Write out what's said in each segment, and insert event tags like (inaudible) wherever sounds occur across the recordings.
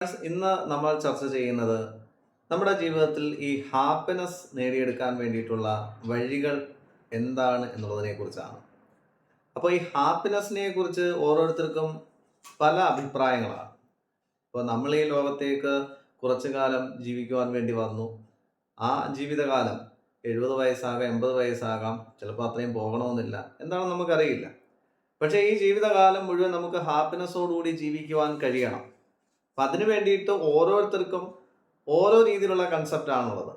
ഇന്ന് നമ്മൾ ചർച്ച ചെയ്യുന്നത് നമ്മുടെ ജീവിതത്തിൽ ഈ ഹാപ്പിനെസ് നേടിയെടുക്കാൻ വേണ്ടിയിട്ടുള്ള വഴികൾ എന്താണ് എന്നുള്ളതിനെ കുറിച്ചാണ്. അപ്പോൾ ഈ ഹാപ്പിനെസ്സിനെ കുറിച്ച് ഓരോരുത്തർക്കും പല അഭിപ്രായങ്ങളാണ്. ഇപ്പോൾ നമ്മൾ ഈ ലോകത്തേക്ക് കുറച്ചു കാലം ജീവിക്കുവാൻ വേണ്ടി വന്നു. ആ ജീവിതകാലം എഴുപത് വയസ്സാകാം എൺപത് വയസ്സാകാം ചിലപ്പോൾ അത്രയും പോകണമെന്നില്ല. എന്താണെന്ന് നമുക്കറിയില്ല. പക്ഷേ ഈ ജീവിതകാലം മുഴുവൻ നമുക്ക് ഹാപ്പിനെസ്സോടുകൂടി ജീവിക്കുവാൻ കഴിയണം. അപ്പം അതിനു വേണ്ടിയിട്ട് ഓരോരുത്തർക്കും ഓരോ രീതിയിലുള്ള കൺസെപ്റ്റ് ആണുള്ളത്.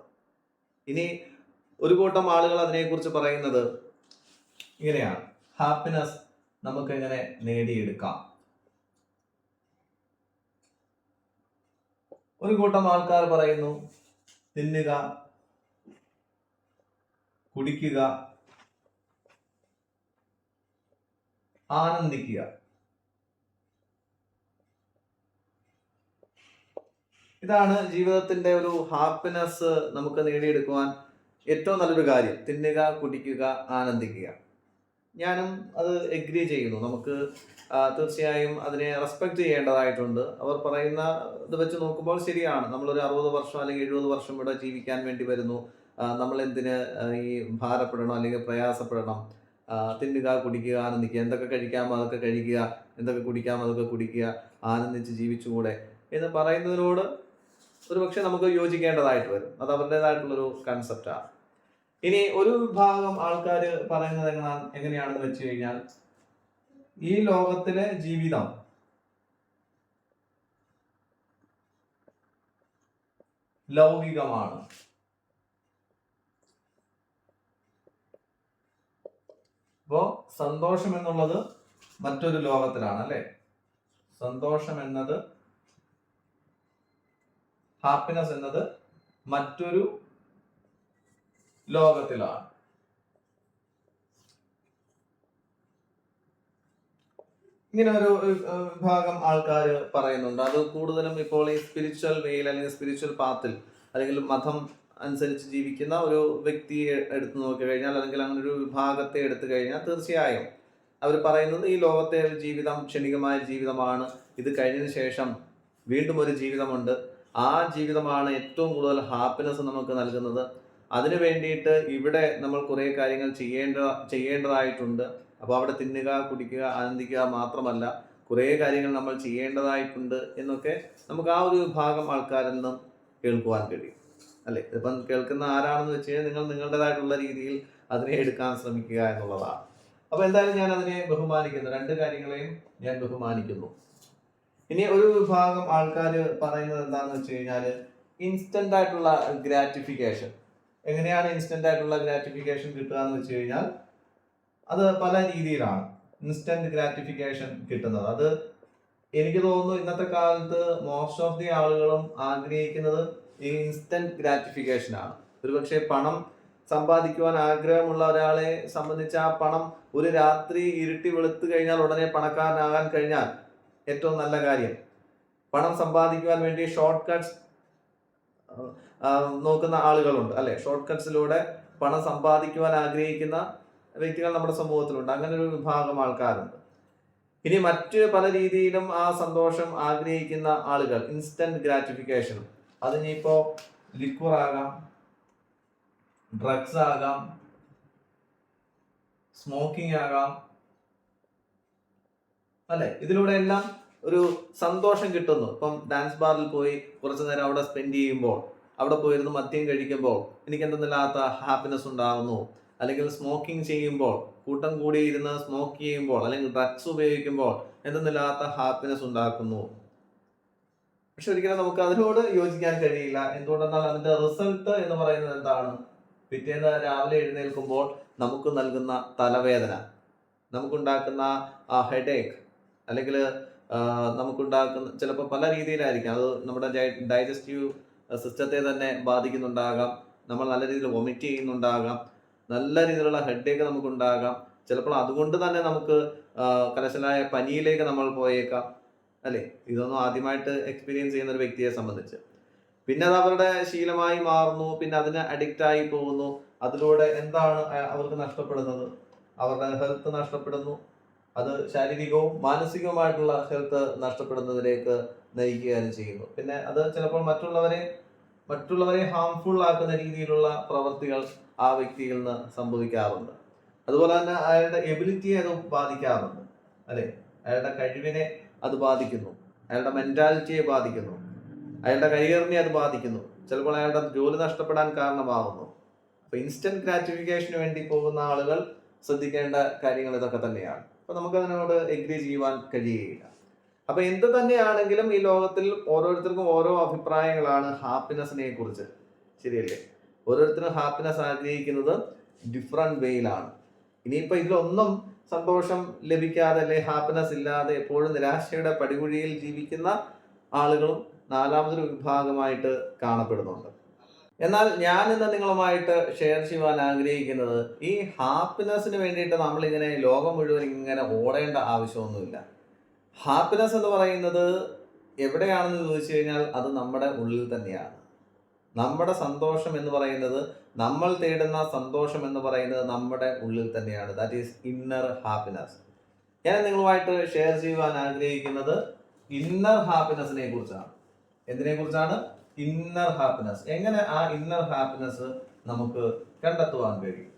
ഇനി ഒരു കൂട്ടം ആളുകൾ അതിനെക്കുറിച്ച് പറയുന്നത് ഇങ്ങനെയാണ്. ഹാപ്പിനെസ് നമുക്ക് ഇങ്ങനെ നേടിയെടുക്കാം. ഒരു കൂട്ടം ആൾക്കാർ പറയുന്നു തിന്നുക കുടിക്കുക ആനന്ദിക്കുക. ഇതാണ് ജീവിതത്തിന്റെ ഒരു ഹാപ്പിനെസ് നമുക്ക് നേടിയെടുക്കുവാൻ ഏറ്റവും നല്ലൊരു കാര്യം. തിന്നുക കുടിക്കുക ആനന്ദിക്കുക. ഞാനും അത് എഗ്രി ചെയ്യുന്നു. നമുക്ക് തീർച്ചയായും അതിനെ റെസ്പെക്ട് ചെയ്യേണ്ടതായിട്ടുണ്ട്. അവർ പറയുന്ന ഇത് വെച്ച് നോക്കുമ്പോൾ ശരിയാണ്. നമ്മളൊരു അറുപത് വർഷം അല്ലെങ്കിൽ എഴുപത് വർഷം ഇവിടെ ജീവിക്കാൻ വേണ്ടി വരുന്നു. നമ്മൾ എന്തിന് ഈ ഭാരപ്പെടണം അല്ലെങ്കിൽ പ്രയാസപ്പെടണം? തിന്നുക കുടിക്കുക ആനന്ദിക്കുക എന്തൊക്കെ കഴിക്കാമോ അതൊക്കെ കഴിക്കുക എന്തൊക്കെ കുടിക്കാമോ അതൊക്കെ കുടിക്കുക ആനന്ദിച്ച് ജീവിച്ചുകൂടെ എന്ന് പറയുന്നതിനോട് ഒരു പക്ഷെ നമുക്ക് യോജിക്കേണ്ടതായിട്ട് വരും. അത് അവരുടേതായിട്ടുള്ളൊരു കൺസെപ്റ്റാണ് ഇനി ഒരു വിഭാഗം ആൾക്കാർ പറയുന്നത് എങ്ങനെ എങ്ങനെയാണെന്ന് വെച്ച് കഴിഞ്ഞാൽ ഈ ലോകത്തിലെ ജീവിതം ലൗകികമാണ്. അപ്പോ സന്തോഷം എന്നുള്ളത് മറ്റൊരു ലോകത്തിലാണ് അല്ലെ? സന്തോഷം എന്നത് ഹാപ്പിനെസ് എന്നത് മറ്റൊരു ലോകത്തിലാണ്. ഇങ്ങനെ ഒരു വിഭാഗം ആൾക്കാർ പറയുന്നുണ്ട്. അത് കൂടുതലും ഇപ്പോൾ ഈ സ്പിരിച്വൽ വേയിൽ അല്ലെങ്കിൽ സ്പിരിച്വൽ പാത്തിൽ അല്ലെങ്കിൽ മതം അനുസരിച്ച് ജീവിക്കുന്ന ഒരു വ്യക്തിയെ എടുത്തു നോക്കി കഴിഞ്ഞാൽ അല്ലെങ്കിൽ അങ്ങനെ ഒരു വിഭാഗത്തെ എടുത്തു കഴിഞ്ഞാൽ തീർച്ചയായും അവർ പറയുന്നത് ഈ ലോകത്തെ ഒരു ജീവിതം ക്ഷണികമായ ജീവിതമാണ്. ഇത് കഴിഞ്ഞതിന് ശേഷം വീണ്ടും ഒരു ജീവിതമുണ്ട്. ആ ജീവിതമാണ് ഏറ്റവും കൂടുതൽ ഹാപ്പിനെസ് നമുക്ക് നൽകുന്നത്. അതിനു വേണ്ടിയിട്ട് ഇവിടെ നമ്മൾ കുറേ കാര്യങ്ങൾ ചെയ്യേണ്ട ചെയ്യേണ്ടതായിട്ടുണ്ട്. അപ്പോൾ അവിടെ തിന്നുക കുടിക്കുക ആനന്ദിക്കുക മാത്രമല്ല കുറേ കാര്യങ്ങൾ നമ്മൾ ചെയ്യേണ്ടതായിട്ടുണ്ട് എന്നൊക്കെ നമുക്ക് ആ ഒരു വിഭാഗം ആൾക്കാരിൽ നിന്നും കേൾക്കുവാൻ കഴിയും. അല്ലേ? ഇപ്പം കേൾക്കുന്ന ആരാണെന്ന് വെച്ച് കഴിഞ്ഞാൽ നിങ്ങൾ നിങ്ങളുടേതായിട്ടുള്ള രീതിയിൽ അതിനെ എടുക്കാൻ ശ്രമിക്കുക എന്നുള്ളതാണ്. അപ്പോൾ എന്തായാലും ഞാൻ അതിനെ ബഹുമാനിക്കുന്നു. രണ്ട് കാര്യങ്ങളെയും ഞാൻ ബഹുമാനിക്കുന്നു. ഇനി ഒരു വിഭാഗം ആൾക്കാർ പറയുന്നത് എന്താണെന്ന് വെച്ച് കഴിഞ്ഞാൽ ഇൻസ്റ്റന്റ് ആയിട്ടുള്ള ഗ്രാറ്റിഫിക്കേഷൻ എങ്ങനെയാണ് ഇൻസ്റ്റന്റ് ആയിട്ടുള്ള ഗ്രാറ്റിഫിക്കേഷൻ കിട്ടുക എന്ന് വെച്ച് കഴിഞ്ഞാൽ അത് പല രീതിയിലാണ്. ഇൻസ്റ്റന്റ് ഗ്രാറ്റിഫിക്കേഷൻ കിട്ടുന്നത്. അത് എനിക്ക് തോന്നുന്നു ഇന്നത്തെ കാലത്ത് മോസ്റ്റ് ഓഫ് ദി ആളുകളും ആഗ്രഹിക്കുന്നത് ഈ ഇൻസ്റ്റന്റ് ഗ്രാറ്റിഫിക്കേഷൻ ആണ്. ഒരുപക്ഷെ പണം സമ്പാദിക്കുവാൻ ആഗ്രഹമുള്ള ഒരാളെ സംബന്ധിച്ച് ആ പണം ഒരു രാത്രി ഇരുട്ടി വെളുത്തു കഴിഞ്ഞാൽ ഉടനെ പണക്കാരനാകാൻ കഴിഞ്ഞാൽ ഏറ്റവും നല്ല കാര്യം. പണം സമ്പാദിക്കുവാൻ വേണ്ടി ഷോർട്ട് കട്ട്സ് നോക്കുന്ന ആളുകളുണ്ട്. അല്ലെ? ഷോർട്ട് കട്ട്സിലൂടെ പണം സമ്പാദിക്കുവാൻ ആഗ്രഹിക്കുന്ന വ്യക്തികൾ നമ്മുടെ സമൂഹത്തിലുണ്ട്. അങ്ങനെ ഒരു വിഭാഗം ആൾക്കാരുണ്ട്. ഇനി മറ്റ് പല രീതിയിലും ആ സന്തോഷം ആഗ്രഹിക്കുന്ന ആളുകൾ ഇൻസ്റ്റന്റ് ഗ്രാറ്റിഫിക്കേഷൻ അതിനിപ്പോ ലിക്വർ ആകാം ഡ്രഗ്സ് ആകാം സ്മോക്കിംഗ് ആകാം അല്ലെ? ഇതിലൂടെ എല്ലാം ഒരു സന്തോഷം കിട്ടുന്നു. ഇപ്പം ഡാൻസ് ബാറിൽ പോയി കുറച്ചു നേരം അവിടെ സ്പെൻഡ് ചെയ്യുമ്പോൾ അവിടെ പോയിരുന്ന് മദ്യം കഴിക്കുമ്പോൾ എനിക്ക് എന്തെന്നില്ലാത്ത ഹാപ്പിനെസ് ഉണ്ടാകുന്നു അല്ലെങ്കിൽ സ്മോക്കിംഗ് ചെയ്യുമ്പോൾ കൂട്ടം കൂടി ഇരുന്ന് സ്മോക്ക് ചെയ്യുമ്പോൾ അല്ലെങ്കിൽ ഡ്രഗ്സ് ഉപയോഗിക്കുമ്പോൾ എന്തെന്നില്ലാത്ത ഹാപ്പിനെസ് ഉണ്ടാക്കുന്നു. പക്ഷെ ഒരിക്കലും നമുക്ക് അതിനോട് യോജിക്കാൻ കഴിയില്ല. എന്തുകൊണ്ടെന്നാൽ അതിന്റെ റിസൾട്ട് എന്ന് പറയുന്നത് എന്താണ്? പിറ്റേന്ന് രാവിലെ എഴുന്നേൽക്കുമ്പോൾ നമുക്ക് നൽകുന്ന തലവേദന. നമുക്കുണ്ടാക്കുന്ന ആ ഹെഡേക്ക് അല്ലെങ്കിൽ നമുക്കുണ്ടാക്കുന്ന ചിലപ്പോൾ പല രീതിയിലായിരിക്കും. അത് നമ്മുടെ ഡൈജസ്റ്റീവ് സിസ്റ്റത്തെ തന്നെ ബാധിക്കുന്നുണ്ടാകാം. നമ്മൾ നല്ല രീതിയിൽ വൊമിറ്റ് ചെയ്യുന്നുണ്ടാകാം. നല്ല രീതിയിലുള്ള ഹെഡേക്ക് നമുക്കുണ്ടാകാം. ചിലപ്പോൾ അതുകൊണ്ട് തന്നെ നമുക്ക് കലശലായ പനിയിലേക്ക് നമ്മൾ പോയേക്കാം. അല്ലേ? ഇതൊന്നും ആദ്യമായിട്ട് എക്സ്പീരിയൻസ് ചെയ്യുന്ന ഒരു വ്യക്തിയെ സംബന്ധിച്ച്. പിന്നെ അത് അവരുടെ ശീലമായി മാറുന്നു. പിന്നെ അതിന് അഡിക്റ്റ് ആയി പോകുന്നു. അതിലൂടെ എന്താണ് അവർക്ക് നഷ്ടപ്പെടുന്നത്? അവരുടെ ഹെൽത്ത് നഷ്ടപ്പെടുന്നു. അത് ശാരീരികവും മാനസികവുമായിട്ടുള്ള ഹെൽത്ത് നഷ്ടപ്പെടുന്നതിലേക്ക് നയിക്കുകയാണ് ചെയ്യുന്നു പിന്നെ അത് ചിലപ്പോൾ മറ്റുള്ളവരെ മറ്റുള്ളവരെ ഹാംഫുൾ ആക്കുന്ന രീതിയിലുള്ള പ്രവൃത്തികൾ ആ വ്യക്തിയിൽ നിന്ന് സംഭവിക്കാറുണ്ട്. അതുപോലെ തന്നെ അയാളുടെ എബിലിറ്റിയെ അത് ബാധിക്കാറുണ്ട് അല്ലെ? അയാളുടെ കഴിവിനെ അത് ബാധിക്കുന്നു അയാളുടെ മെന്റാലിറ്റിയെ ബാധിക്കുന്നു അയാളുടെ കരിയറിനെ അത് ബാധിക്കുന്നു. ചിലപ്പോൾ അയാളുടെ ജോലി നഷ്ടപ്പെടാൻ കാരണമാകുന്നു അപ്പൊ ഇൻസ്റ്റന്റ് ഗ്രാറ്റിഫിക്കേഷന് വേണ്ടി പോകുന്ന ആളുകൾ ശ്രദ്ധിക്കേണ്ട കാര്യങ്ങൾ ഇതൊക്കെ തന്നെയാണ്. അപ്പൊ നമുക്ക് അതിനോട് എഗ്രി ചെയ്യുവാൻ കഴിയുകയില്ല. അപ്പൊ എന്ത് തന്നെയാണെങ്കിലും ഈ ലോകത്തിൽ ഓരോരുത്തർക്കും ഓരോ അഭിപ്രായങ്ങളാണ് ഹാപ്പിനെസിനെ കുറിച്ച്. ശരിയല്ലേ? ഓരോരുത്തരും ഹാപ്പിനെസ് ആഗ്രഹിക്കുന്നത് ഡിഫറെന്റ് വേയിലാണ് ഇനിയിപ്പോ ഇതിലൊന്നും സന്തോഷം ലഭിക്കാതെ അല്ലെ ഹാപ്പിനെസ് ഇല്ലാതെ എപ്പോഴും നിരാശയുടെ പടികുഴിയിൽ ജീവിക്കുന്ന ആളുകളും നാലാമതൊരു വിഭാഗമായിട്ട് കാണപ്പെടുന്നുണ്ട്. എന്നാൽ ഞാൻ ഇന്ന് നിങ്ങളുമായിട്ട് ഷെയർ ചെയ്യുവാൻ ആഗ്രഹിക്കുന്നത് ഈ ഹാപ്പിനെസ്സിന് വേണ്ടിയിട്ട് നമ്മളിങ്ങനെ ലോകം മുഴുവൻ ഇങ്ങനെ ഓടേണ്ട ആവശ്യമൊന്നുമില്ല. ഹാപ്പിനെസ് എന്ന് പറയുന്നത് എവിടെയാണെന്ന് ചോദിച്ചു കഴിഞ്ഞാൽ അത് നമ്മുടെ ഉള്ളിൽ തന്നെയാണ്. നമ്മുടെ സന്തോഷം എന്ന് പറയുന്നത് നമ്മൾ തേടുന്ന സന്തോഷം എന്ന് പറയുന്നത് നമ്മുടെ ഉള്ളിൽ തന്നെയാണ്. ദാറ്റ് ഈസ് ഇന്നർ ഹാപ്പിനെസ് ഞാൻ നിങ്ങളുമായിട്ട് ഷെയർ ചെയ്യുവാൻ ആഗ്രഹിക്കുന്നത് ഇന്നർ ഹാപ്പിനെസ്സിനെ കുറിച്ചാണ്. എന്തിനെ കുറിച്ചാണ്? ഇന്നർ ഹാപ്പിനെസ് എങ്ങനെ ആ ഇന്നർ ഹാപ്പിനെസ് നമുക്ക് കണ്ടെത്തുവാൻ കഴിയും?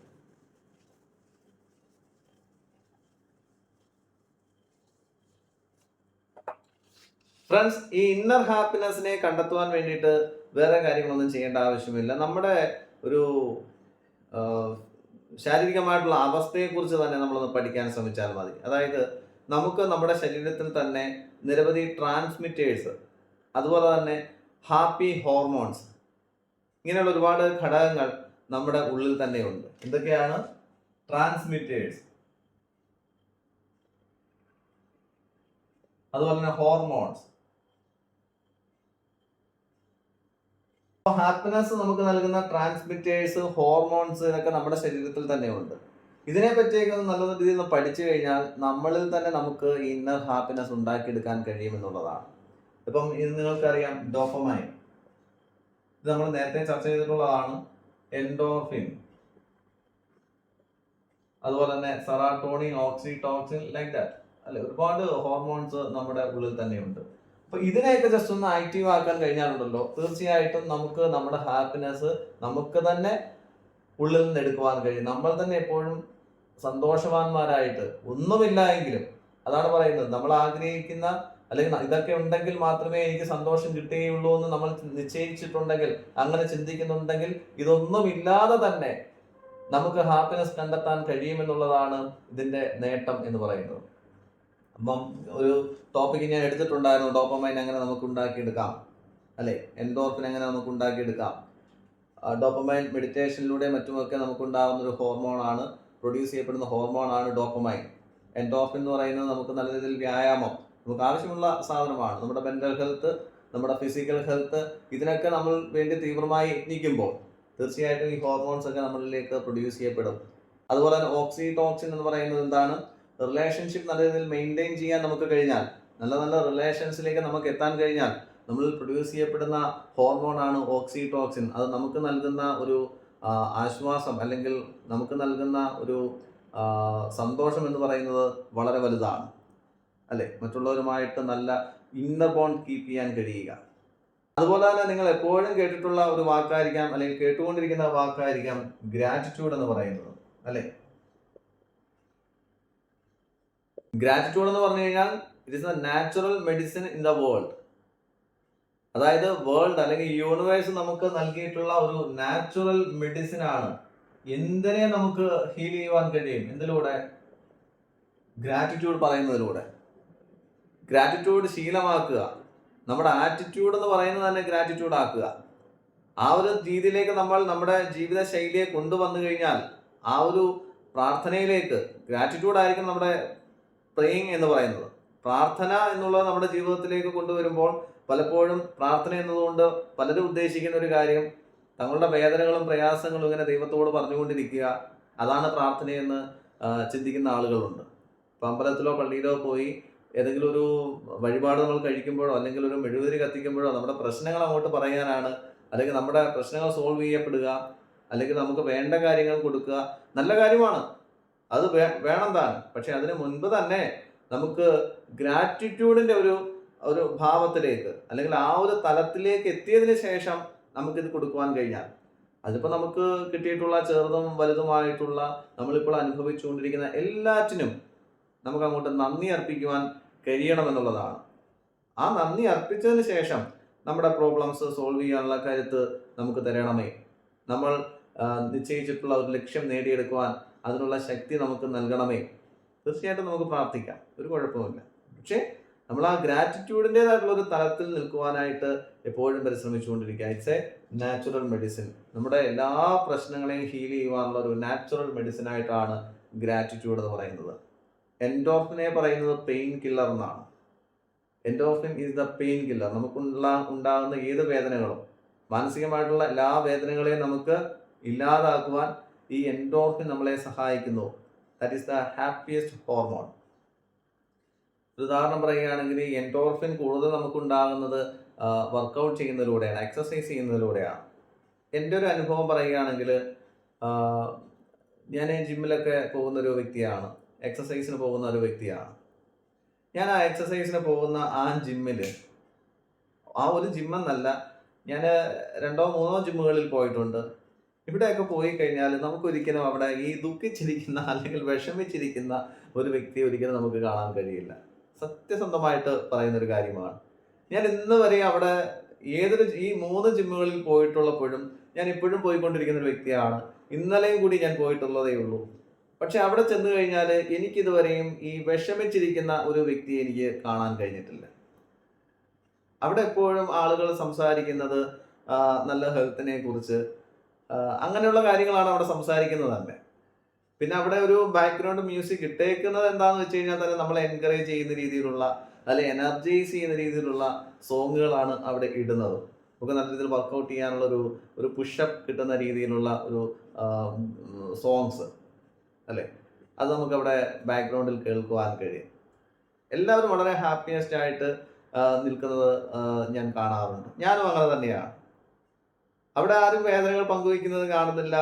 ഫ്രണ്ട്സ് ഈ ഇന്നർ ഹാപ്പിനെസ്സിനെ കണ്ടെത്തുവാൻ വേണ്ടിയിട്ട് വേറെ കാര്യങ്ങളൊന്നും ചെയ്യേണ്ട ആവശ്യമില്ല. നമ്മുടെ ഒരു ശാരീരികമായിട്ടുള്ള അവസ്ഥയെക്കുറിച്ച് തന്നെ നമ്മളൊന്ന് പഠിക്കാൻ ശ്രമിച്ചാൽ മതി. അതായത് നമുക്ക് നമ്മുടെ ശരീരത്തിൽ തന്നെ നിരവധി ട്രാൻസ്മിറ്റേഴ്സ് അതുപോലെ തന്നെ ഹാപ്പി ഹോർമോൺസ്. ഇങ്ങനെയുള്ള ഒരുപാട് ഘടകങ്ങൾ നമ്മുടെ ഉള്ളിൽ തന്നെയുണ്ട്. എന്തൊക്കെയാണ്? ട്രാൻസ്മിറ്റേഴ്സ്. അതുപോലെ തന്നെ ഹോർമോൺസ്. ഹാപ്പിനെസ് നമുക്ക് നൽകുന്ന ട്രാൻസ്മിറ്റേഴ്സ് ഹോർമോൺസ് ഇതൊക്കെ നമ്മുടെ ശരീരത്തിൽ തന്നെ ഉണ്ട് ഇതിനെ പറ്റിയൊക്കെ നല്ല രീതിയിൽ പഠിച്ചു കഴിഞ്ഞാൽ നമ്മളിൽ തന്നെ നമുക്ക് ഇന്നർ ഹാപ്പിനെസ് ഉണ്ടാക്കിയെടുക്കാൻ കഴിയുമെന്നുള്ളതാണ് ഇപ്പം ഇത് നിങ്ങൾക്കറിയാം ഡോഫമൈൻ ഇത് നമ്മൾ നേരത്തെ ചർച്ച ചെയ്തിട്ടുള്ളതാണ് എൻഡോഫിൻ അതുപോലെ തന്നെ സെറാട്ടോണിൻ ഓക്സിടോക്സിൻ ലൈക്ക് ദാറ്റ് അല്ലെ ഒരുപാട് ഹോർമോൺസ് നമ്മുടെ ഉള്ളിൽ തന്നെയുണ്ട്. അപ്പൊ ഇതിനെയൊക്കെ ജസ്റ്റ് ഒന്ന് ആക്റ്റീവ് ആക്കാൻ കഴിഞ്ഞാലുണ്ടല്ലോ തീർച്ചയായിട്ടും നമുക്ക് നമ്മുടെ ഹാപ്പിനെസ് നമുക്ക് തന്നെ ഉള്ളിൽ നിന്ന് എടുക്കുവാൻ കഴിയും. നമ്മൾ തന്നെ എപ്പോഴും സന്തോഷവാന്മാരായിട്ട് ഒന്നുമില്ല എങ്കിലും അതാണ് പറയുന്നത്. നമ്മൾ ആഗ്രഹിക്കുന്ന അല്ലെങ്കിൽ ഇതൊക്കെ ഉണ്ടെങ്കിൽ മാത്രമേ എനിക്ക് സന്തോഷം കിട്ടുകയുള്ളൂ എന്ന് നമ്മൾ നിശ്ചയിച്ചിട്ടുണ്ടെങ്കിൽ അങ്ങനെ ചിന്തിക്കുന്നുണ്ടെങ്കിൽ ഇതൊന്നും ഇല്ലാതെ തന്നെ നമുക്ക് ഹാപ്പിനെസ് കണ്ടെത്താൻ കഴിയുമെന്നുള്ളതാണ് ഇതിന്റെ നേട്ടം എന്ന് പറയുന്നത്. അപ്പം ഒരു ടോപ്പിക് ഞാൻ എടുത്തിട്ടുണ്ടായിരുന്നു ഡോപ്പമൈൻ എങ്ങനെ നമുക്ക് ഉണ്ടാക്കിയെടുക്കാം അല്ലെ? എൻഡോർഫിൻ എങ്ങനെ നമുക്ക് ഉണ്ടാക്കിയെടുക്കാം. ഡോപ്പമൈൻ മെഡിറ്റേഷനിലൂടെ മറ്റുമൊക്കെ നമുക്കുണ്ടാകുന്ന ഒരു ഹോർമോണാണ് പ്രൊഡ്യൂസ് ചെയ്യപ്പെടുന്ന ഹോർമോണാണ് ഡോപ്പമൈൻ എൻഡോർഫിൻ എന്ന് പറയുന്നത് നമുക്ക് നല്ല രീതിയിൽ വ്യായാമം നമുക്ക് ആവശ്യമുള്ള സാധനമാണ്. നമ്മുടെ മെന്റൽ ഹെൽത്ത് നമ്മുടെ ഫിസിക്കൽ ഹെൽത്ത് ഇതിനൊക്കെ നമ്മൾ വേണ്ടി തീവ്രമായി യത്നിക്കുമ്പോൾ തീർച്ചയായിട്ടും ഈ ഹോർമോൺസ് ഒക്കെ നമ്മളിലേക്ക് പ്രൊഡ്യൂസ് ചെയ്യപ്പെടും. അതുപോലെ തന്നെ ഓക്സിടോക്സിൻ എന്ന് പറയുന്നത് എന്താണ്? റിലേഷൻഷിപ്പ് നല്ല രീതിയിൽ മെയിന്റെയിൻ ചെയ്യാൻ നമുക്ക് കഴിഞ്ഞാൽ നല്ല നല്ല റിലേഷൻസിലേക്ക് നമുക്ക് എത്താൻ കഴിഞ്ഞാൽ നമ്മൾ പ്രൊഡ്യൂസ് ചെയ്യപ്പെടുന്ന ഹോർമോണാണ് ഓക്സിടോക്സിൻ അത് നമുക്ക് നൽകുന്ന ഒരു ആശ്വാസം അല്ലെങ്കിൽ നമുക്ക് നൽകുന്ന ഒരു സന്തോഷം എന്ന് പറയുന്നത് വളരെ വലുതാണ്. അല്ലെ? മറ്റുള്ളവരുമായിട്ട് നല്ല ഇന്നർ ബോണ്ട് കീപ്പ് ചെയ്യാൻ കഴിയുക. അതുപോലെ തന്നെ നിങ്ങൾ എപ്പോഴും കേട്ടിട്ടുള്ള ഒരു വാക്കായിരിക്കാം അല്ലെങ്കിൽ കേട്ടുകൊണ്ടിരിക്കുന്ന വാക്കായിരിക്കാം ഗ്രാറ്റിറ്റ്യൂഡ് എന്ന് പറയുന്നത്. അല്ലേ? ഗ്രാറ്റിറ്റ്യൂഡ് എന്ന് പറഞ്ഞു കഴിഞ്ഞാൽ it is a natural medicine in the world അതായത് വേൾഡ് അല്ലെങ്കിൽ യൂണിവേഴ്സ് നമുക്ക് നൽകിയിട്ടുള്ള ഒരു നാച്ചുറൽ മെഡിസിൻ ആണ്. എന്തിനെ നമുക്ക് ഹീൽ ചെയ്യുവാൻ കഴിയും? എന്തിലൂടെ? ഗ്രാറ്റിറ്റ്യൂഡ് പറയുന്നതിലൂടെ. ഗ്രാറ്റിറ്റ്യൂഡ് ശീലമാക്കുക. നമ്മുടെ ആറ്റിറ്റ്യൂഡ് എന്ന് പറയുന്നത് തന്നെ ഗ്രാറ്റിറ്റ്യൂഡ് ആക്കുക. ആ ഒരു രീതിയിലേക്ക് നമ്മൾ നമ്മുടെ ജീവിത ശൈലിയെ കൊണ്ടുവന്നു കഴിഞ്ഞാൽ ആ ഒരു പ്രാർത്ഥനയിലേക്ക് ഗ്രാറ്റിറ്റ്യൂഡ് ആയിരിക്കും നമ്മുടെ പ്രേയിങ് എന്ന് പറയുന്നത്. പ്രാർത്ഥന എന്നുള്ളത് നമ്മുടെ ജീവിതത്തിലേക്ക് കൊണ്ടുവരുമ്പോൾ പലപ്പോഴും പ്രാർത്ഥന എന്നതുകൊണ്ട് പലരും ഉദ്ദേശിക്കുന്ന ഒരു കാര്യം തങ്ങളുടെ വേദനകളും പ്രയാസങ്ങളും ഇങ്ങനെ ദൈവത്തോട് പറഞ്ഞുകൊണ്ടിരിക്കുക. അതാണ് പ്രാർത്ഥനയെന്ന് ചിന്തിക്കുന്ന ആളുകളുണ്ട്. അമ്പലത്തിലോ പള്ളിയിലോ പോയി ഏതെങ്കിലും ഒരു വഴിപാട് നമ്മൾ കഴിക്കുമ്പോഴോ അല്ലെങ്കിൽ ഒരു മെഴുകുതിരി കത്തിക്കുമ്പോഴോ നമ്മുടെ പ്രശ്നങ്ങൾ അങ്ങോട്ട് പറയാനാണ്. അല്ലെങ്കിൽ നമ്മുടെ പ്രശ്നങ്ങൾ സോൾവ് ചെയ്യപ്പെടുക. അല്ലെങ്കിൽ നമുക്ക് വേണ്ട കാര്യങ്ങൾ കൊടുക്കുക. നല്ല കാര്യമാണ്. അത് വേ- വേണം താൻ പക്ഷെ അതിന് മുൻപ് തന്നെ നമുക്ക് ഗ്രാറ്റിറ്റ്യൂഡിന്റെ ഒരു ഒരു ഭാവത്തിലേക്ക് അല്ലെങ്കിൽ ആ ഒരു തലത്തിലേക്ക് എത്തിയതിന് ശേഷം നമുക്കിത് കൊടുക്കുവാൻ കഴിഞ്ഞാൽ അതിപ്പോൾ നമുക്ക് കിട്ടിയിട്ടുള്ള ചെറുതും വലുതുമായിട്ടുള്ള നമ്മളിപ്പോൾ അനുഭവിച്ചുകൊണ്ടിരിക്കുന്ന എല്ലാറ്റിനും നമുക്ക് അങ്ങോട്ട് നന്ദി അർപ്പിക്കുവാൻ കഴിയണമെന്നുള്ളതാണ്. ആ നന്ദി അർപ്പിച്ചതിന് ശേഷം നമ്മുടെ പ്രോബ്ലംസ് സോൾവ് ചെയ്യാനുള്ള കരുത്ത് നമുക്ക് തരണമേ. നമ്മൾ നിശ്ചയിച്ചിട്ടുള്ള ഒരു ലക്ഷ്യം നേടിയെടുക്കുവാൻ അതിനുള്ള ശക്തി നമുക്ക് നൽകണമേ. തീർച്ചയായിട്ടും നമുക്ക് പ്രാർത്ഥിക്കാം. ഒരു കുഴപ്പമില്ല പക്ഷേ നമ്മൾ ആ ഗ്രാറ്റിറ്റ്യൂഡിന്റെതായിട്ടുള്ള ഒരു തലത്തിൽ നിൽക്കുവാനായിട്ട് എപ്പോഴും പരിശ്രമിച്ചുകൊണ്ടിരിക്കുക. ഇറ്റ്സ് എ നാച്ചുറൽ മെഡിസിൻ നമ്മുടെ എല്ലാ പ്രശ്നങ്ങളെയും ഹീൽ ചെയ്യുവാനുള്ള ഒരു നാച്ചുറൽ മെഡിസിൻ ആയിട്ടാണ് ഗ്രാറ്റിറ്റ്യൂഡ് എന്ന് പറയുന്നത്. എൻഡോർഫിനെ പറയുന്നത് പെയിൻ കില്ലർ എന്നാണ്. Endorphin is the pain killer നമുക്കുള്ള ഉണ്ടാകുന്ന ഏത് വേദനകളും മാനസികമായിട്ടുള്ള എല്ലാ വേദനകളെയും നമുക്ക് ഇല്ലാതാക്കുവാൻ ഈ എൻഡോർഫിൻ നമ്മളെ സഹായിക്കുന്നു. That is the happiest hormone ഉദാഹരണം പറയുകയാണെങ്കിൽ ഈ എൻഡോർഫിൻ കൂടുതൽ നമുക്കുണ്ടാകുന്നത് വർക്കൗട്ട് ചെയ്യുന്നതിലൂടെയാണ് എക്സസൈസ് ചെയ്യുന്നതിലൂടെയാണ്. എന്റെ ഒരു അനുഭവം പറയുകയാണെങ്കിൽ ഞാൻ ജിമ്മിലൊക്കെ പോകുന്ന ഒരു വ്യക്തിയാണ്. എക്സസൈസിന് പോകുന്ന ഒരു വ്യക്തിയാണ്. ഞാൻ ആ എക്സസൈസിന് പോകുന്ന ആ ജിമ്മിൽ ആ ഒരു ജിമ്മെന്നല്ല ഞാൻ രണ്ടോ മൂന്നോ ജിമ്മുകളിൽ പോയിട്ടുണ്ട്. ഇവിടെയൊക്കെ പോയി കഴിഞ്ഞാൽ നമുക്കൊരിക്കലും അവിടെ ഈ ദുഃഖിച്ചിരിക്കുന്ന (laughs) അല്ലെങ്കിൽ വിഷമിച്ചിരിക്കുന്ന ഒരു വ്യക്തി ഒരിക്കലും നമുക്ക് കാണാൻ കഴിയില്ല. സത്യസന്ധമായിട്ട് പറയുന്നൊരു കാര്യമാണ്. ഞാൻ ഇന്ന് വരെ അവിടെ ഏതൊരു ഈ മൂന്ന് ജിമ്മുകളിൽ പോയിട്ടുള്ളപ്പോഴും ഞാൻ ഇപ്പോഴും പോയിക്കൊണ്ടിരിക്കുന്ന ഒരു വ്യക്തിയാണ്. ഇന്നലെയും കൂടി ഞാൻ പോയിട്ടുള്ളതേ ഉള്ളൂ. പക്ഷെ അവിടെ ചെന്ന് കഴിഞ്ഞാൽ എനിക്കിതുവരെയും ഈ വിഷമിച്ചിരിക്കുന്ന ഒരു വ്യക്തിയെ എനിക്ക് കാണാൻ കഴിഞ്ഞിട്ടില്ല. അവിടെ എപ്പോഴും ആളുകൾ സംസാരിക്കുന്നത് നല്ല ഹെൽത്തിനെ കുറിച്ച് അങ്ങനെയുള്ള കാര്യങ്ങളാണ് അവിടെ സംസാരിക്കുന്നത് തന്നെ. പിന്നെ അവിടെ ഒരു ബാക്ക്ഗ്രൗണ്ട് മ്യൂസിക് ഇട്ടേക്കുന്നത് എന്താണെന്ന് വെച്ച് കഴിഞ്ഞാൽ തന്നെ നമ്മളെ എൻകറേജ് ചെയ്യുന്ന രീതിയിലുള്ള അല്ലെ എനർജൈസ് ചെയ്യുന്ന രീതിയിലുള്ള സോങ്ങുകളാണ് അവിടെ ഇടുന്നത്. നമുക്ക് നല്ല രീതിയിൽ വർക്കൗട്ട് ചെയ്യാനുള്ള ഒരു ഒരു പുഷപ്പ് കിട്ടുന്ന രീതിയിലുള്ള ഒരു സോങ്സ് അല്ലേ? അത് നമുക്ക് അവിടെ ബാക്ക്ഗ്രൗണ്ടിൽ കേൾക്കുവാൻ കഴിയും. എല്ലാവരും വളരെ ഹാപ്പിയസ്റ്റ് ആയിട്ട് നിൽക്കുന്നത് ഞാൻ കാണാറുണ്ട്. ഞാനും അങ്ങനെ തന്നെയാണ്. അവിടെ ആരും വേദനകൾ പങ്കുവയ്ക്കുന്നത് കാണുന്നില്ല.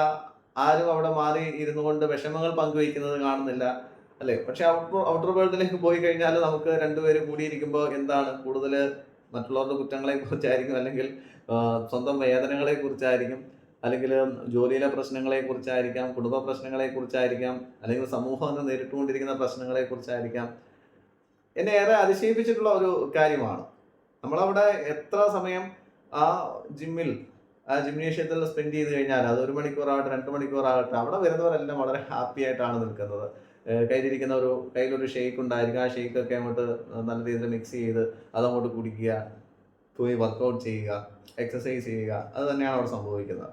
ആരും അവിടെ മാറി ഇരുന്നു കൊണ്ട് വിഷമങ്ങൾ പങ്കുവയ്ക്കുന്നത് കാണുന്നില്ല. അല്ലേ? പക്ഷെ ഔട്ടർ ഔട്ടർ വേൾഡിലേക്ക് പോയി കഴിഞ്ഞാൽ നമുക്ക് രണ്ടുപേരും കൂടിയിരിക്കുമ്പോൾ എന്താണ്? കൂടുതൽ മറ്റുള്ളവരുടെ കുറ്റങ്ങളെ കുറിച്ചായിരിക്കും അല്ലെങ്കിൽ സ്വന്തം വേദനകളെ കുറിച്ചായിരിക്കും അല്ലെങ്കിൽ ജോലിയിലെ പ്രശ്നങ്ങളെക്കുറിച്ചായിരിക്കാം കുടുംബ പ്രശ്നങ്ങളെ കുറിച്ചായിരിക്കാം അല്ലെങ്കിൽ സമൂഹം എന്ന് നേരിട്ടുകൊണ്ടിരിക്കുന്ന പ്രശ്നങ്ങളെക്കുറിച്ചായിരിക്കാം. എന്നെ ഏറെ അതിശയിപ്പിച്ചിട്ടുള്ള ഒരു കാര്യമാണ്. നമ്മളവിടെ എത്ര സമയം ആ ജിമ്മിൽ ആ ജിംനേഷ്യത്തിൽ സ്പെൻഡ് ചെയ്ത് കഴിഞ്ഞാൽ അത് ഒരു മണിക്കൂറാകട്ടെ രണ്ട് മണിക്കൂറാകട്ടെ അവിടെ വരുന്നവരെല്ലാം വളരെ ഹാപ്പി ആയിട്ടാണ് നിൽക്കുന്നത്. കയ്യിലിരിക്കുന്ന ഒരു കയ്യിലൊരു ഷെയ്ക്ക് ഉണ്ടായിരിക്കും. ആ ഷേക്ക് ഒക്കെ അങ്ങോട്ട് നല്ല രീതിയിൽ മിക്സ് ചെയ്ത് അതങ്ങോട്ട് കുടിക്കുക പോയി വർക്കൗട്ട് ചെയ്യുക എക്സസൈസ് ചെയ്യുക അത് തന്നെയാണ് അവിടെ സംഭവിക്കുന്നത്.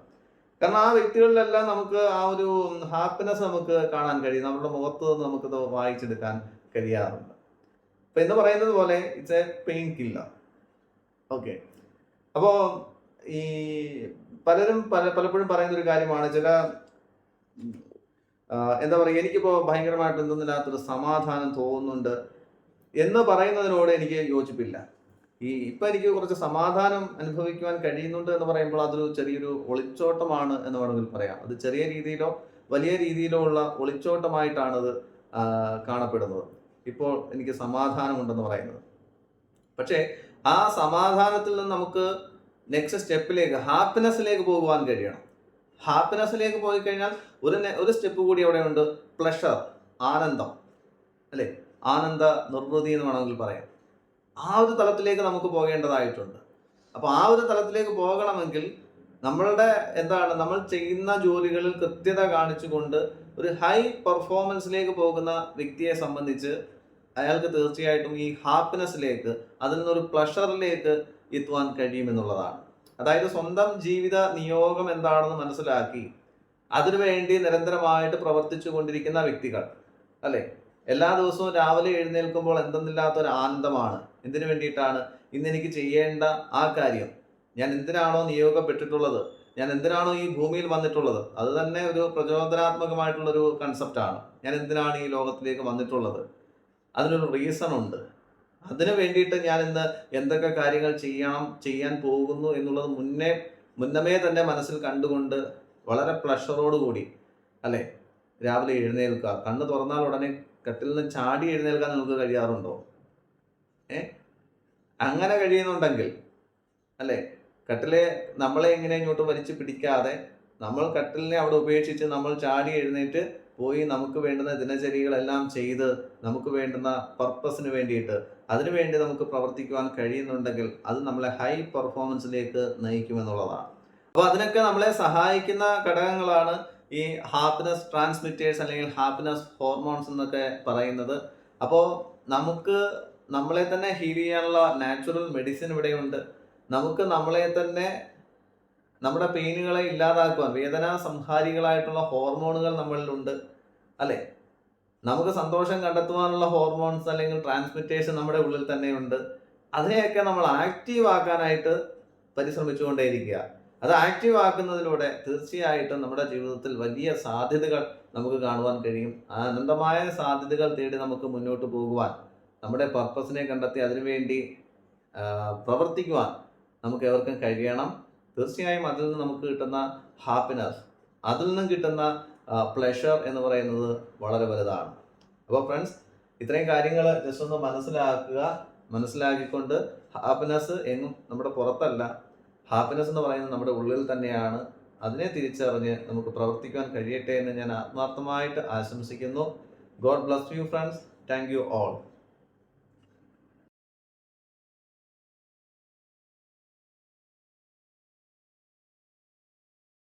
കാരണം ആ വ്യക്തികളിലെല്ലാം നമുക്ക് ആ ഒരു ഹാപ്പിനെസ് നമുക്ക് കാണാൻ കഴിയും. നമ്മുടെ മുഖത്ത് നിന്ന് നമുക്കത് വായിച്ചെടുക്കാൻ കഴിയാറുണ്ട്. അപ്പൊ എന്ന് പറയുന്നത് പോലെ it's a pain killer okay അപ്പോൾ ഈ പലരും പല പലപ്പോഴും പറയുന്ന ഒരു കാര്യമാണ് ചില എന്താ പറയുക എനിക്കിപ്പോൾ ഭയങ്കരമായിട്ട് എന്തെന്നില്ലാത്തൊരു സമാധാനം തോന്നുന്നുണ്ട് എന്ന് പറയുന്നതിനോട് എനിക്ക് യോജിപ്പില്ല. ഈ ഇപ്പം എനിക്ക് കുറച്ച് സമാധാനം അനുഭവിക്കുവാൻ കഴിയുന്നുണ്ട് എന്ന് പറയുമ്പോൾ അതൊരു ചെറിയൊരു ഒളിച്ചോട്ടമാണ് എന്ന് വേണമെങ്കിൽ പറയാം. അത് ചെറിയ രീതിയിലോ വലിയ രീതിയിലോ ഉള്ള ഒളിച്ചോട്ടമായിട്ടാണ് അത് കാണപ്പെടുന്നത്. ഇപ്പോൾ എനിക്ക് സമാധാനമുണ്ടെന്ന് പറയുന്നത്. പക്ഷേ ആ സമാധാനത്തിൽ നിന്ന് നമുക്ക് നെക്സ്റ്റ് സ്റ്റെപ്പിലേക്ക് ഹാപ്പിനെസ്സിലേക്ക് പോകുവാൻ കഴിയണം. ഹാപ്പിനെസ്സിലേക്ക് പോയി കഴിഞ്ഞാൽ ഒരു ഒരു സ്റ്റെപ്പ് കൂടി അവിടെ ഉണ്ട് പ്ലഷർ ആനന്ദം. അല്ലേ? ആനന്ദ നിർവൃതി എന്ന് വേണമെങ്കിൽ പറയാം. ആ ഒരു തലത്തിലേക്ക് നമുക്ക് പോകേണ്ടതായിട്ടുണ്ട്. അപ്പോൾ ആ ഒരു തലത്തിലേക്ക് പോകണമെങ്കിൽ നമ്മളുടെ എന്താണ് നമ്മൾ ചെയ്യുന്ന ജോലികളിൽ കൃത്യത കാണിച്ചുകൊണ്ട് ഒരു ഹൈ പെർഫോമൻസിലേക്ക് പോകുന്ന വ്യക്തിയെ സംബന്ധിച്ച് അയാൾക്ക് തീർച്ചയായിട്ടും ഈ ഹാപ്പിനെസ്സിലേക്ക് അതിൽ നിന്നൊരു പ്ലഷറിലേക്ക് എത്തുവാൻ കഴിയുമെന്നുള്ളതാണ്. അതായത് സ്വന്തം ജീവിത നിയോഗം എന്താണെന്ന് മനസ്സിലാക്കി അതിനുവേണ്ടി നിരന്തരമായിട്ട് പ്രവർത്തിച്ചു കൊണ്ടിരിക്കുന്ന വ്യക്തികൾ അല്ലെ? എല്ലാ ദിവസവും രാവിലെ എഴുന്നേൽക്കുമ്പോൾ എന്തെന്നില്ലാത്ത ഒരു ആനന്ദമാണ് എന്തിനു വേണ്ടിയിട്ടാണ് ഇന്ന് എനിക്ക് ചെയ്യേണ്ട ആ കാര്യം? ഞാൻ എന്തിനാണോ നിയോഗപ്പെട്ടിട്ടുള്ളത്? ഞാൻ എന്തിനാണോ ഈ ഭൂമിയിൽ വന്നിട്ടുള്ളത്? അത് തന്നെ ഒരു പ്രചോദനാത്മകമായിട്ടുള്ളൊരു കൺസെപ്റ്റാണ് ഞാൻ എന്തിനാണ് ഈ ലോകത്തിലേക്ക് വന്നിട്ടുള്ളത്? അതിനൊരു റീസൺ ഉണ്ട്. അതിനു വേണ്ടിയിട്ട് ഞാൻ ഇന്ന് എന്തൊക്കെ കാര്യങ്ങൾ ചെയ്യണം ചെയ്യാൻ പോകുന്നു എന്നുള്ളത് മുന്നേ മുന്നമേ തന്നെ മനസ്സിൽ കണ്ടുകൊണ്ട് വളരെ പ്ലഷറോടുകൂടി അല്ലേ? രാവിലെ എഴുന്നേൽക്കുക. കണ്ണ് തുറന്നാൽ ഉടനെ കട്ടിൽ നിന്ന് ചാടി എഴുന്നേൽക്കാൻ നിങ്ങൾക്ക് കഴിയാറുണ്ടോ? ഏ? അങ്ങനെ കഴിയുന്നുണ്ടെങ്കിൽ അല്ലേ? കട്ടിലെ നമ്മളെ എങ്ങനെ ഇങ്ങോട്ട് വലിച്ചു പിടിക്കാതെ നമ്മൾ കട്ടിലിനെ അവിടെ ഉപേക്ഷിച്ച് നമ്മൾ ചാടി എഴുന്നേറ്റ് പോയി നമുക്ക് വേണ്ടുന്ന ദിനചര്യകളെല്ലാം ചെയ്ത് നമുക്ക് വേണ്ടുന്ന പർപ്പസിന് വേണ്ടിയിട്ട് അതിനുവേണ്ടി നമുക്ക് പ്രവർത്തിക്കുവാൻ കഴിയുന്നുണ്ടെങ്കിൽ അത് നമ്മളെ ഹൈ പെർഫോമൻസിലേക്ക് നയിക്കുമെന്നുള്ളതാണ്. അപ്പോൾ അതിനൊക്കെ നമ്മളെ സഹായിക്കുന്ന ഘടകങ്ങളാണ് ഈ ഹാപ്പിനെസ് ട്രാൻസ്മിറ്റേഴ്സ് അല്ലെങ്കിൽ ഹാപ്പിനെസ് ഹോർമോൺസ് എന്നൊക്കെ പറയുന്നത്. അപ്പോൾ നമുക്ക് നമ്മളെ തന്നെ ഹീൽ ചെയ്യാനുള്ള നാച്ചുറൽ മെഡിസിൻ ഇവിടെയുണ്ട് നമുക്ക് നമ്മളെ തന്നെ നമ്മുടെ പെയിനുകളെ ഇല്ലാതാക്കുവാൻ വേദനാ സംഹാരികളായിട്ടുള്ള ഹോർമോണുകൾ നമ്മളിലുണ്ട് അല്ലേ? നമുക്ക് സന്തോഷം കണ്ടെത്തുവാനുള്ള ഹോർമോൺസ് അല്ലെങ്കിൽ ട്രാൻസ്മിറ്റേഷൻ നമ്മുടെ ഉള്ളിൽ തന്നെയുണ്ട് അതിനെയൊക്കെ നമ്മൾ ആക്റ്റീവ് ആക്കാനായിട്ട് പരിശ്രമിച്ചുകൊണ്ടേയിരിക്കുക. അത് ആക്റ്റീവ് ആക്കുന്നതിലൂടെ തീർച്ചയായിട്ടും നമ്മുടെ ജീവിതത്തിൽ വലിയ സാധ്യതകൾ നമുക്ക് കാണുവാൻ കഴിയും. അനന്തമായ സാധ്യതകൾ തേടി നമുക്ക് മുന്നോട്ട് പോകുവാൻ നമ്മുടെ പർപ്പസിനെ കണ്ടെത്തി അതിനുവേണ്ടി പ്രവർത്തിക്കുവാൻ നമുക്ക് എവർക്കും കഴിയണം. തീർച്ചയായും അതിൽ നിന്ന് നമുക്ക് കിട്ടുന്ന ഹാപ്പിനെസ് അതിൽ നിന്നും കിട്ടുന്ന പ്ലഷർ എന്ന് പറയുന്നത് വളരെ വലുതാണ്. അപ്പോൾ ഫ്രണ്ട്സ് ഇത്രയും കാര്യങ്ങൾ ജസ്റ്റ് ഒന്ന് മനസ്സിലാക്കുക. മനസ്സിലാക്കിക്കൊണ്ട് ഹാപ്പിനെസ് എങ്ങും നമ്മുടെ പുറത്തല്ല. ഹാപ്പിനെസ് എന്ന് പറയുന്നത് നമ്മുടെ ഉള്ളിൽ തന്നെയാണ്. അതിനെ തിരിച്ചറിഞ്ഞ് നമുക്ക് പ്രവർത്തിക്കാൻ കഴിയട്ടെ എന്ന് ഞാൻ ആത്മാർത്ഥമായിട്ട് ആശംസിക്കുന്നു. God bless you friends thank you all